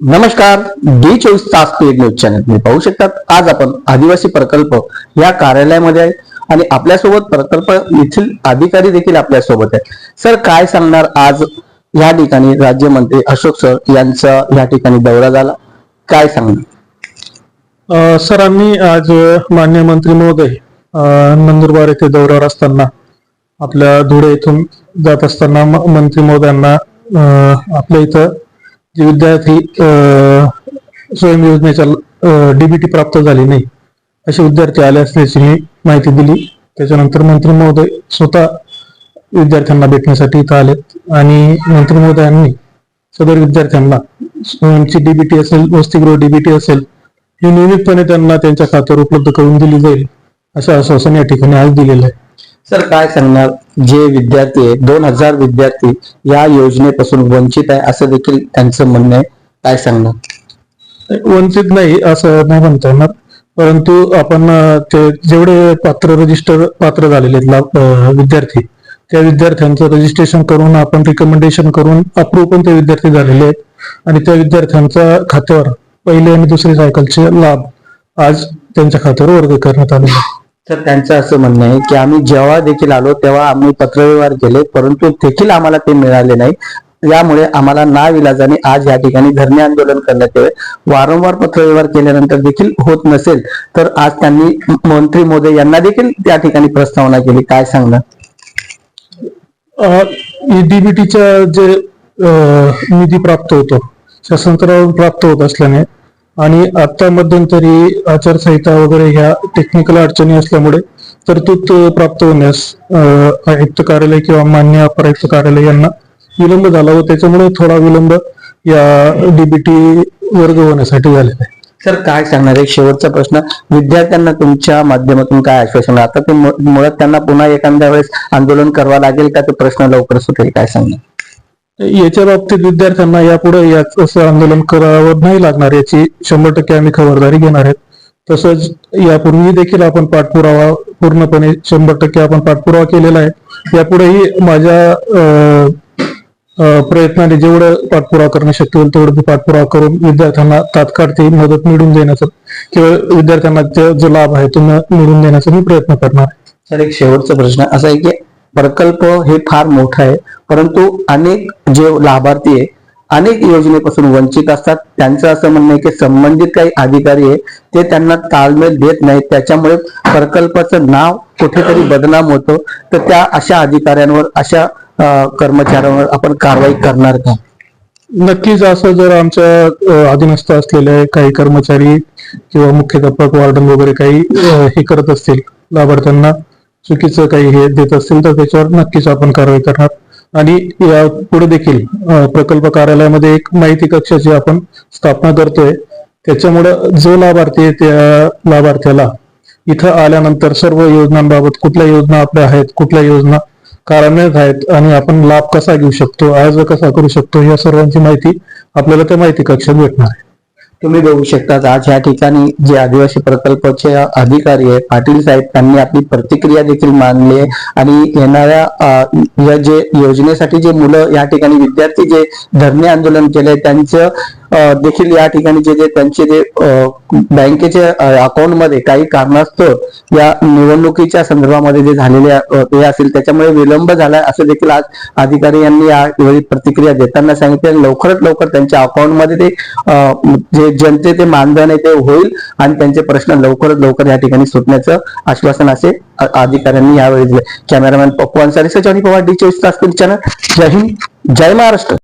नमस्कार डी चोवीस तास पेड न्यूज चॅनल. तुम्ही पाहू शकतात आज आपण आदिवासी प्रकल्प या कार्यालयामध्ये आहे आणि आपल्यासोबत प्रकल्प येथील अधिकारी देखील आपल्यासोबत आहे सर काय सांगणार आज या ठिकाणी राज्यमंत्री अशोक सर यांचा या ठिकाणी दौरा झाला? काय सांगणार? सर आम्ही आज मान्य मंत्री महोदय नंदुरबार येथे दौऱ्यावर असताना आपल्या धुळे इथून जात असताना म- मंत्री महोदयांना आपल्या इथं जे विद्यार्थी स्वयं योजनेच्या डीबीटी प्राप्त झाली नाही असे विद्यार्थी आले असल्याची मी माहिती दिली. त्याच्यानंतर मंत्री महोदय स्वतः विद्यार्थ्यांना भेटण्यासाठी इथं आलेत. आणि मंत्री महोदयांनी सदर विद्यार्थ्यांना स्वयंची डीबीटी असेल वसतिगृह डीबीटी असेल ही नियमितपणे त्यांना त्यांच्या खात्यावर उपलब्ध करून दिली जाईल असं आश्वासन या ठिकाणी आज दिलेलं आहे सर काय सांगणार? जे विद्यार्थी आहे दोन हजार विद्यार्थी या योजनेपासून वंचित आहे असं देखील त्यांचं म्हणणं आहे. काय सांगणार? वंचित नाही असं नाही म्हणता येणार. परंतु आपण ते जेवढे पात्र रजिस्टर पात्र झालेले आहेत विद्यार्थी त्या विद्यार्थ्यांचं रजिस्ट्रेशन करून आपण रिकमेंडेशन करून अप्रूव्ह पण ते विद्यार्थी झालेले आहेत. आणि त्या विद्यार्थ्यांच्या खात्यावर पहिली आणि दुसरी सायकलचे लाभ आज त्यांच्या खात्यावर वर्ग करण्यात आलेले तर त्यांचं असं म्हणणं आहे की आम्ही जेव्हा देखील आलो तेव्हा आम्ही पत्रव्यवहार केले परंतु देखील आम्हाला ते मिळाले नाही. यामुळे आम्हाला नाविलाजाने आज या ठिकाणी धरणे आंदोलन करण्यात यावे. वारंवार पत्रव्यवहार केल्यानंतर देखील होत नसेल तर आज त्यांनी मंत्री मोदी यांना देखील त्या ठिकाणी प्रस्तावना केली. काय सांगणार? डीबीटीचा जे निधी प्राप्त होतो शासन प्राप्त होत असल्याने आणि आता मध्यंतरी आचारसंहिता वगैरे ह्या टेक्निकल अडचणी असल्यामुळे तरतूद प्राप्त होण्यास आयुक्त कार्यालय किंवा मान्य अपर आयुक्त कार्यालय यांना विलंब झाला व त्याच्यामुळे थोडा विलंब या डीबीटी वर्ग होण्यासाठी झालेला आहे. सर काय सांगणार एक शेवटचा प्रश्न विद्यार्थ्यांना तुमच्या माध्यमातून काय आश्वासन आता ते मुळात त्यांना पुन्हा एखाद्या वेळेस आंदोलन करावं लागेल का? ते प्रश्न लवकर सुटेल काय सांगणार? याच्या बाबतीत विद्यार्थ्यांना यापुढे याच असं आंदोलन करावं नाही लागणार याची शंभर टक्के आम्ही खबरदारी घेणार आहेत. तसंच यापूर्वी देखील आपण पाठपुरावा पूर्णपणे शंभर टक्के आपण पाठपुरावा केलेला आहे. यापुढेही माझ्या प्रयत्नाने जेवढं पाठपुरावा करणं शक्य होईल तेवढं मी पाठपुरावा करून विद्यार्थ्यांना तात्काळ ती मदत मिळवून देण्याचा किंवा विद्यार्थ्यांना जो लाभ आहे तो मिळवून देण्याचा मी प्रयत्न करणार सर एक शेवटचा प्रश्न असा आहे की प्रकल्प हे फार मोठा आहे. परंतु अनेक जे लाभार्थी आहे अनेक योजनेपासून वंचित असतात. त्यांचं असं म्हणणं आहे की संबंधित काही अधिकारी आहे ते त्यांना ताळमेळ देत नाहीत. त्याच्यामुळे प्रकल्पाचं नाव कुठेतरी बदनाम होतं. तर त्या अशा अधिकाऱ्यांवर अशा कर्मचाऱ्यांवर आपण कारवाई करणार का? नक्कीच असं जर आमच्या अधीनस्थ असलेले काही कर्मचारी किंवा मुख्याध्यापक वार्डन वगैरे काही हे करत असतील लाभार्थ्यांना चुकीचं काही हे देत असतील तर त्याच्यावर नक्कीच आपण कारवाई करणार. आणि या पुढे देखील प्रकल्प कार्यालयामध्ये एक माहिती कक्षाची आपण स्थापना करतोय त्याच्यामुळे जो लाभार्थी आहे त्या लाभार्थ्याला इथं आल्यानंतर सर्व योजनांबाबत कुठल्या योजना आपल्या आहेत कुठल्या योजना कार्यान्वित आहेत आणि आपण लाभ कसा घेऊ शकतो अर्ज कसा करू शकतो या सर्वांची माहिती आपल्याला त्या माहिती कक्षात भेटणार आहे. तुम्ही बघू शकता आज या ठिकाणी जे आदिवासी प्रकल्पाचे अधिकारी आहे पाटील साहेब त्यांनी आपली प्रतिक्रिया देखील मांडली आहे. आणि येणाऱ्या या जे योजनेसाठी जे मुलं या ठिकाणी विद्यार्थी जे धरणे आंदोलन केले त्यांचं देखील या ठिकाणी जे जे त्यांचे जे बँकेच्या बँकेचे काही कारणास्तव या निवडणुकीच्या संदर्भामध्ये जे झालेले हे असेल त्याच्यामुळे विलंब झाला असं देखील आज अधिकारी यांनी यावेळी प्रतिक्रिया देताना सांगितले लवकरात लवकर त्यांच्या अकाउंटमध्ये ते जे जनते ते मानधन आहे ते होईल आणि त्यांचे प्रश्न लवकरात लवकर या ठिकाणी सुटण्याचं आश्वासन असे अधिकाऱ्यांनी यावेळी दिले. कॅमेरामॅन पप्पू अन्सारी सचिन पवार डी चोवीस तास चॅनल. जय हिंद जय महाराष्ट्र.